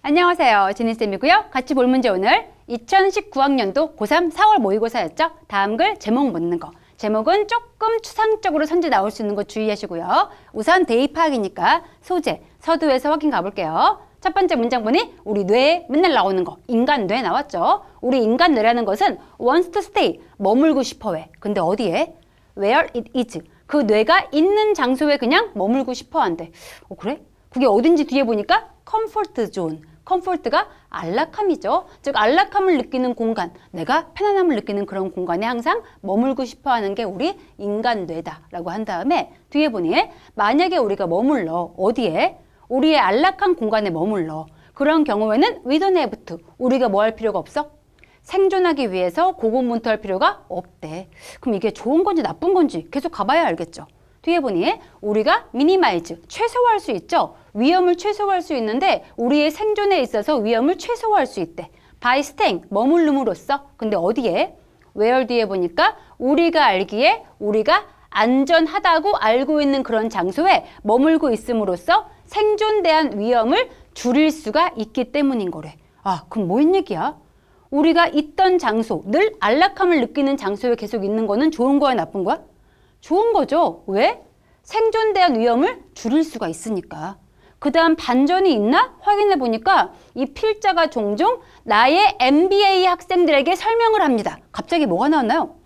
안녕하세요. 지니쌤이고요. 같이 볼 문제 오늘 2019학년도 고3 4월 모의고사였죠. 다음 글 제목 묻는 거. 제목은 조금 추상적으로 선지 나올 수 있는 거 주의하시고요. 우선 대입하기니까 소재, 서두에서 확인 가볼게요. 첫 번째 문장 보니 우리 뇌에 맨날 나오는 거 인간 뇌 나왔죠. 우리 인간 뇌라는 것은 wants to stay 머물고 싶어 해. 근데 어디에? where it is 그 뇌가 있는 장소에 그냥 머물고 싶어 한대. 어 그래? 그게 어딘지 뒤에 보니까 comfort zone. 컴포트가 안락함이죠. 즉 안락함을 느끼는 공간, 내가 편안함을 느끼는 그런 공간에 항상 머물고 싶어 하는 게 우리 인간 뇌다라고 한 다음에 뒤에 보니 만약에 우리가 머물러 어디에? 우리의 안락한 공간에 머물러. 그런 경우에는 to. 우리가 뭐 할 필요가 없어? 생존하기 위해서 고군분투할 필요가 없대. 그럼 이게 좋은 건지 나쁜 건지 계속 가봐야 알겠죠. 뒤에 보니 우리가 미니마이즈 최소화할 수 있죠. 위험을 최소화할 수 있는데 우리의 생존에 있어서 위험을 최소화할 수 있대. by staying 머물름으로써 근데 어디에? where 뒤에 보니까 우리가 알기에 우리가 안전하다고 알고 있는 그런 장소에 머물고 있음으로써 생존 대한 위험을 줄일 수가 있기 때문인 거래. 아, 그럼 뭔 얘기야? 우리가 있던 장소, 늘 안락함을 느끼는 장소에 계속 있는 거는 좋은 거야, 나쁜 거야? 좋은 거죠. 왜? 생존대한 위험을 줄일 수가 있으니까. 그 다음 반전이 있나? 확인해 보니까 이 필자가 종종 나의 MBA 학생들에게 설명을 합니다. 갑자기 뭐가 나왔나요?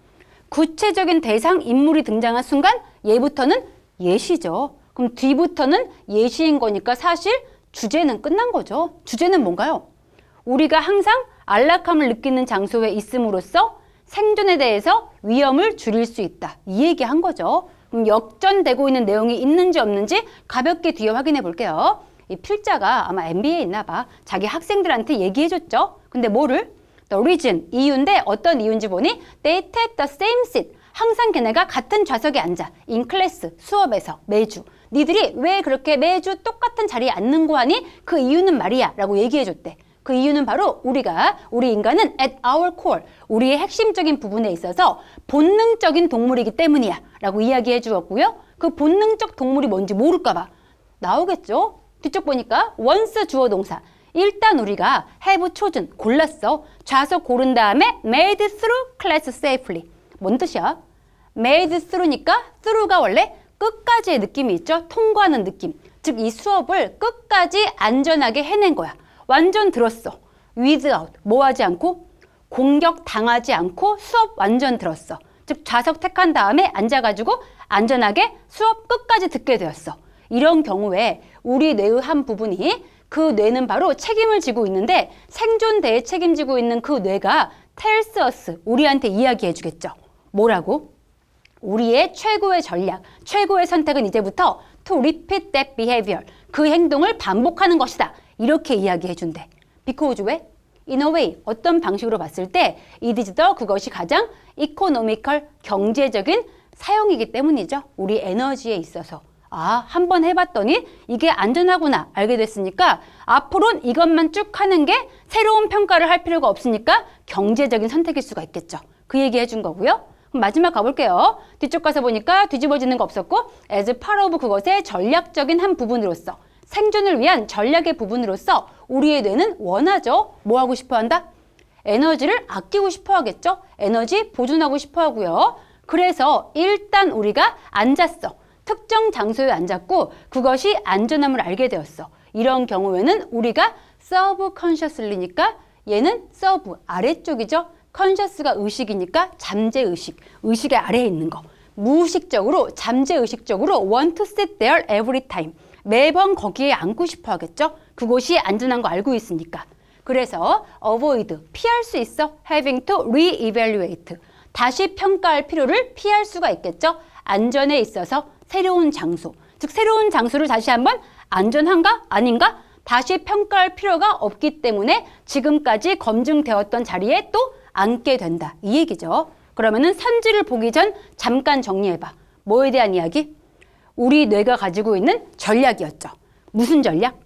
구체적인 대상 인물이 등장한 순간 얘부터는 예시죠. 그럼 뒤부터는 예시인 거니까 사실 주제는 끝난 거죠. 주제는 뭔가요? 우리가 항상 안락함을 느끼는 장소에 있음으로써 생존에 대해서 위험을 줄일 수 있다. 이 얘기 한 거죠. 그럼 역전되고 있는 내용이 있는지 없는지 가볍게 뒤에 확인해 볼게요. 이 필자가 아마 MBA에 있나 봐. 자기 학생들한테 얘기해 줬죠. 근데 뭐를? The reason, 이유인데 어떤 이유인지 보니 they take the same seat. 항상 걔네가 같은 좌석에 앉아. in class, 수업에서 매주. 니들이 왜 그렇게 매주 똑같은 자리에 앉는 거 하니? 그 이유는 말이야. 라고 얘기해 줬대. 그 이유는 바로 우리가 우리 인간은 at our core 우리의 핵심적인 부분에 있어서 본능적인 동물이기 때문이야 라고 이야기해 주었고요. 그 본능적 동물이 뭔지 모를까 봐 나오겠죠? 뒤쪽 보니까 once 주어 동사. 일단 우리가 have chosen 골랐어. 좌석 고른 다음에 made through class safely. 뭔 뜻이야? made through니까 through가 원래 끝까지의 느낌이 있죠? 통과하는 느낌. 즉 이 수업을 끝까지 안전하게 해낸 거야 완전 들었어. without 뭐 하지 않고 공격 당하지 않고 수업 완전 들었어. 즉 좌석 택한 다음에 앉아가지고 안전하게 수업 끝까지 듣게 되었어. 이런 경우에 우리 뇌의 한 부분이 그 뇌는 바로 책임을 지고 있는데 생존대에 책임지고 있는 그 뇌가 us 우리한테 이야기해 주겠죠. 뭐라고? 우리의 최고의 전략, 최고의 선택은 이제부터 to repeat that behavior. 그 행동을 반복하는 것이다. 이렇게 이야기해 준대. because 왜? in a way 어떤 방식으로 봤을 때 it is the 그것이 가장 economical 경제적인 사용이기 때문이죠. 우리 에너지에 있어서. 아, 한 번 해봤더니 이게 안전하구나 알게 됐으니까 앞으로는 이것만 쭉 하는 게 새로운 평가를 할 필요가 없으니까 경제적인 선택일 수가 있겠죠. 그 얘기 해준 거고요. 그럼 마지막 가볼게요. 뒤쪽 가서 보니까 뒤집어지는 거 없었고 as part of 그것의 전략적인 한 부분으로서 생존을 위한 전략의 부분으로서 우리의 뇌는 원하죠. 뭐 하고 싶어 한다? 에너지를 아끼고 싶어 하겠죠. 에너지 보존하고 싶어 하고요. 그래서 일단 우리가 앉았어. 특정 장소에 앉았고 그것이 안전함을 알게 되었어. 이런 경우에는 우리가 서브 컨셔슬리니까 얘는 서브 아래쪽이죠. 컨셔스가 의식이니까 잠재 의식, 의식의 아래에 있는 거. 무의식적으로 잠재 의식적으로 want to sit there every time. 매번 거기에 앉고 싶어 하겠죠? 그곳이 안전한 거 알고 있으니까. 그래서 avoid, 피할 수 있어. having to re-evaluate. 다시 평가할 필요를 피할 수가 있겠죠? 안전에 있어서 새로운 장소. 즉, 새로운 장소를 다시 한번 안전한가? 아닌가? 다시 평가할 필요가 없기 때문에 지금까지 검증되었던 자리에 또 앉게 된다. 이 얘기죠. 그러면은 선지를 보기 전 잠깐 정리해봐. 뭐에 대한 이야기? 우리 뇌가 가지고 있는 전략이었죠. 무슨 전략?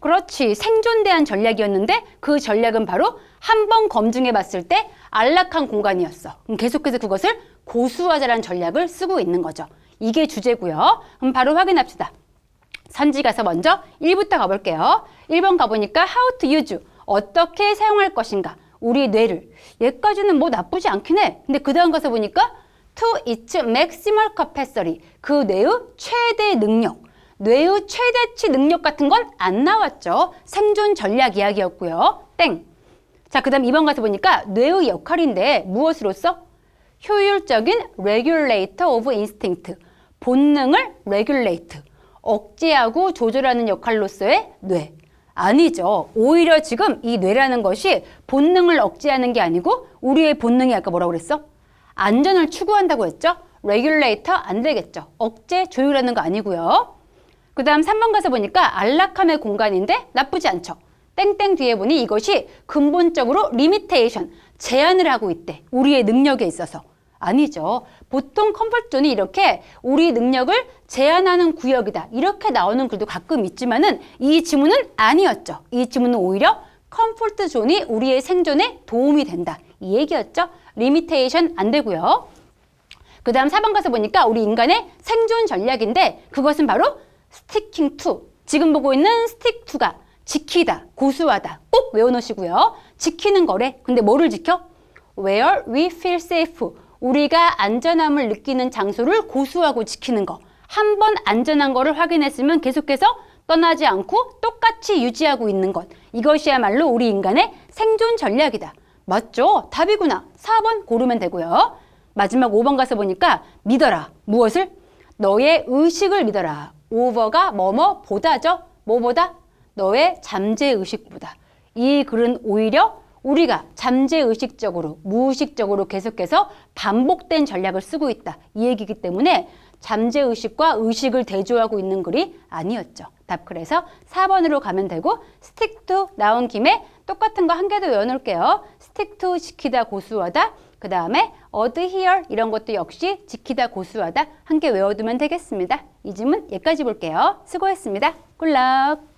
그렇지. 생존 대한 전략이었는데 그 전략은 바로 한 번 검증해 봤을 때 안락한 공간이었어. 그럼 계속해서 그것을 고수하자라는 전략을 쓰고 있는 거죠. 이게 주제고요. 그럼 바로 확인합시다. 선지 가서 먼저 1부터 가볼게요. 1번 가보니까 how to use. 어떻게 사용할 것인가. 우리 뇌를. 얘까지는 뭐 나쁘지 않긴 해. 근데 그 다음 가서 보니까 to its maximal capacity. 그 뇌의 최대 능력. 뇌의 최대치 능력 같은 건 안 나왔죠. 생존 전략 이야기였고요. 땡. 자, 그 다음 2번 가서 보니까 뇌의 역할인데 무엇으로서? 효율적인 regulator of instinct. 본능을 regulate. 억제하고 조절하는 역할로서의 뇌. 아니죠. 오히려 지금 이 뇌라는 것이 본능을 억제하는 게 아니고 우리의 본능이 아까 뭐라고 그랬어? 안전을 추구한다고 했죠? regulator 안 되겠죠. 억제, 조율하는 거 아니고요. 그 다음 3번 가서 보니까 안락함의 공간인데 나쁘지 않죠. 땡땡 뒤에 보니 이것이 근본적으로 리미테이션, 제한을 하고 있대. 우리의 능력에 있어서. 아니죠. 보통 컴포트존이 이렇게 우리 능력을 제한하는 구역이다. 이렇게 나오는 글도 가끔 있지만은 이 지문은 아니었죠. 이 지문은 오히려 컴포트 존이 우리의 생존에 도움이 된다. 이 얘기였죠. 리미테이션 안 되고요. 그 다음 4번 가서 보니까 우리 인간의 생존 전략인데 그것은 바로 스티킹 투. 지금 보고 있는 스틱 투가 지키다, 고수하다. 꼭 외워놓으시고요. 지키는 거래. 근데 뭐를 지켜? Where we feel safe. 우리가 안전함을 느끼는 장소를 고수하고 지키는 거. 한 번 안전한 거를 확인했으면 계속해서 떠나지 않고 똑같이 유지하고 있는 것. 이것이야말로 우리 인간의 생존 전략이다. 맞죠? 답이구나. 4번 고르면 되고요. 마지막 5번 가서 보니까 믿어라. 무엇을? 너의 의식을 믿어라. 오버가 뭐뭐 보다죠. 뭐보다? 너의 잠재 의식보다. 이 글은 오히려 우리가 잠재 의식적으로 무의식적으로 계속해서 반복된 전략을 쓰고 있다. 이 얘기이기 때문에 잠재 의식과 의식을 대조하고 있는 글이 아니었죠. 답 그래서 4번으로 가면 되고 스틱 투 나온 김에 똑같은 거 한 개 더 외워놓을게요. 스틱 투 지키다 고수하다 그 다음에 adhere 이런 것도 역시 지키다 고수하다 한 개 외워두면 되겠습니다. 이 질문 여기까지 볼게요. 수고했습니다. 굿럭